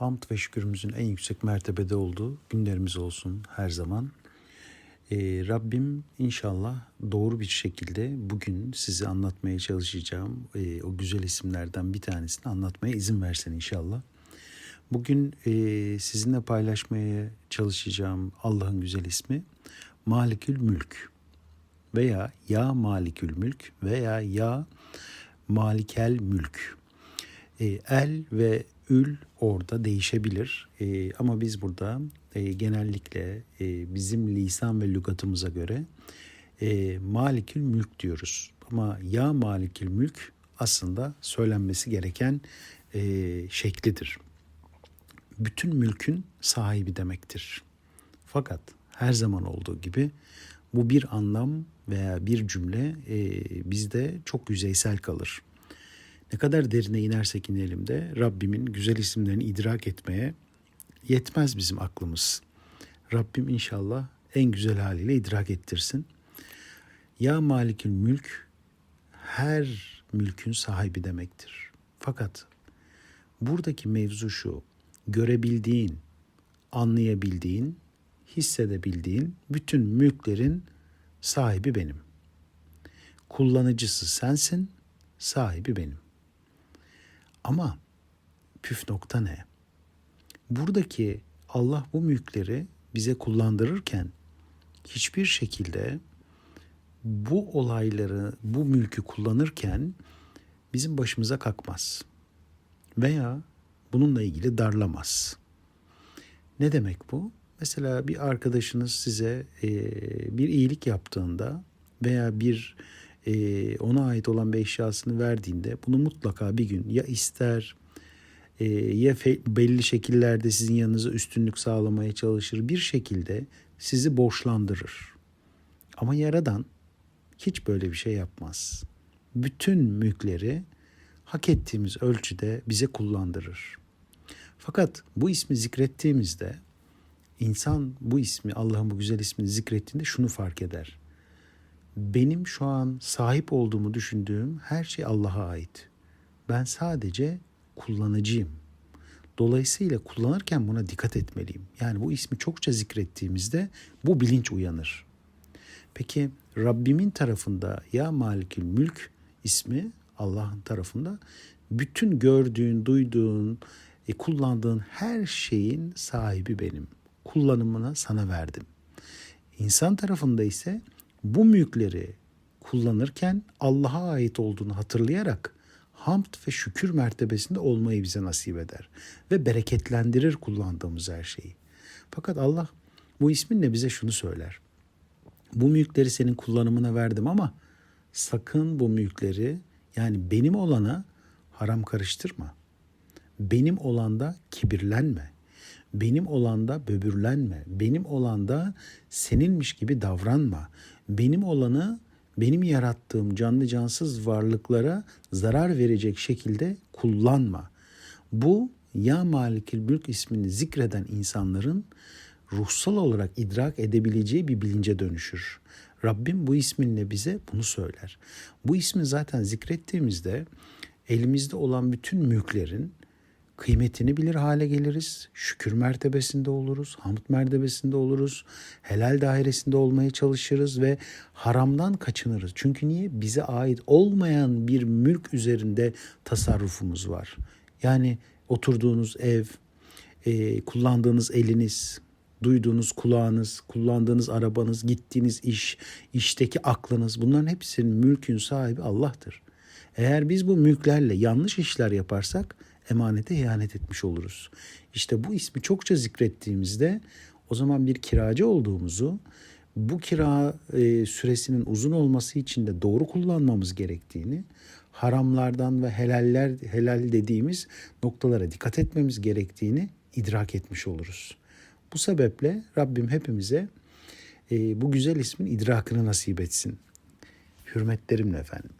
Hamd ve şükürümüzün en yüksek mertebede olduğu günlerimiz olsun her zaman. Ee, Rabbim inşallah doğru bir şekilde bugün size anlatmaya çalışacağım e, o güzel isimlerden bir tanesini anlatmaya izin versen inşallah. Bugün e, sizinle paylaşmaya çalışacağım Allah'ın güzel ismi Malikül Mülk veya Ya Malikül Mülk veya Ya Malikel Mülk. E, el ve ül orada değişebilir e, ama biz burada e, genellikle e, bizim lisan ve lügatımıza göre e, Malikül Mülk diyoruz. Ama Ya Malikül Mülk aslında söylenmesi gereken e, şeklidir. Bütün mülkün sahibi demektir. Fakat her zaman olduğu gibi bu bir anlam veya bir cümle e, bizde çok yüzeysel kalır. Ne kadar derine inersek inelim de Rabbimin güzel isimlerini idrak etmeye yetmez bizim aklımız. Rabbim inşallah en güzel haliyle idrak ettirsin. Ya Malikül Mülk her mülkün sahibi demektir. Fakat buradaki mevzu şu. Görebildiğin, anlayabildiğin, hissedebildiğin bütün mülklerin sahibi benim. Kullanıcısı sensin, sahibi benim. Ama püf nokta ne? Buradaki Allah bu mülkleri bize kullandırırken hiçbir şekilde bu olayları, bu mülkü kullanırken bizim başımıza kalkmaz. Veya bununla ilgili darlamaz. Ne demek bu? Mesela bir arkadaşınız size bir iyilik yaptığında veya bir e, ona ait olan bir eşyasını verdiğinde bunu mutlaka bir gün ya ister e, ya belli şekillerde sizin yanınıza üstünlük sağlamaya çalışır bir şekilde sizi borçlandırır. Ama Yaradan hiç böyle bir şey yapmaz. Bütün mülkleri hak ettiğimiz ölçüde bize kullandırır. Fakat bu ismi zikrettiğimizde insan bu ismi Allah'ın bu güzel ismini zikrettiğinde şunu fark eder. Benim şu an sahip olduğumu düşündüğüm her şey Allah'a ait. Ben sadece kullanıcıyım. Dolayısıyla kullanırken buna dikkat etmeliyim. Yani bu ismi çokça zikrettiğimizde bu bilinç uyanır. Peki Rabbimin tarafında ya Malikül Mülk ismi Allah'ın tarafında bütün gördüğün, duyduğun, e, kullandığın her şeyin sahibi benim. Kullanımına sana verdim. İnsan tarafında ise bu mülkleri kullanırken Allah'a ait olduğunu hatırlayarak hamd ve şükür mertebesinde olmayı bize nasip eder ve bereketlendirir kullandığımız her şeyi. Fakat Allah bu isminle bize şunu söyler. Bu mülkleri senin kullanımına verdim ama sakın bu mülkleri yani benim olana haram karıştırma. Benim olanda kibirlenme. Benim olanda böbürlenme. Benim olanda seninmiş gibi davranma. Benim olanı benim yarattığım canlı cansız varlıklara zarar verecek şekilde kullanma. Bu ya Malikül Mülk ismini zikreden insanların ruhsal olarak idrak edebileceği bir bilince dönüşür. Rabbim bu isminle bize bunu söyler. Bu ismi zaten zikrettiğimizde elimizde olan bütün mülklerin kıymetini bilir hale geliriz. Şükür mertebesinde oluruz, hamd mertebesinde oluruz. Helal dairesinde olmaya çalışırız ve haramdan kaçınırız. Çünkü niye? Bize ait olmayan bir mülk üzerinde tasarrufumuz var. Yani oturduğunuz ev, e, kullandığınız eliniz, duyduğunuz kulağınız, kullandığınız arabanız, gittiğiniz iş, işteki aklınız bunların hepsinin mülkün sahibi Allah'tır. Eğer biz bu mülklerle yanlış işler yaparsak emanete ihanet etmiş oluruz. İşte bu ismi çokça zikrettiğimizde o zaman bir kiracı olduğumuzu, bu kira e, süresinin uzun olması için de doğru kullanmamız gerektiğini, haramlardan ve helaller helal dediğimiz noktalara dikkat etmemiz gerektiğini idrak etmiş oluruz. Bu sebeple Rabbim hepimize e, bu güzel ismin idrakını nasip etsin. Hürmetlerimle efendim.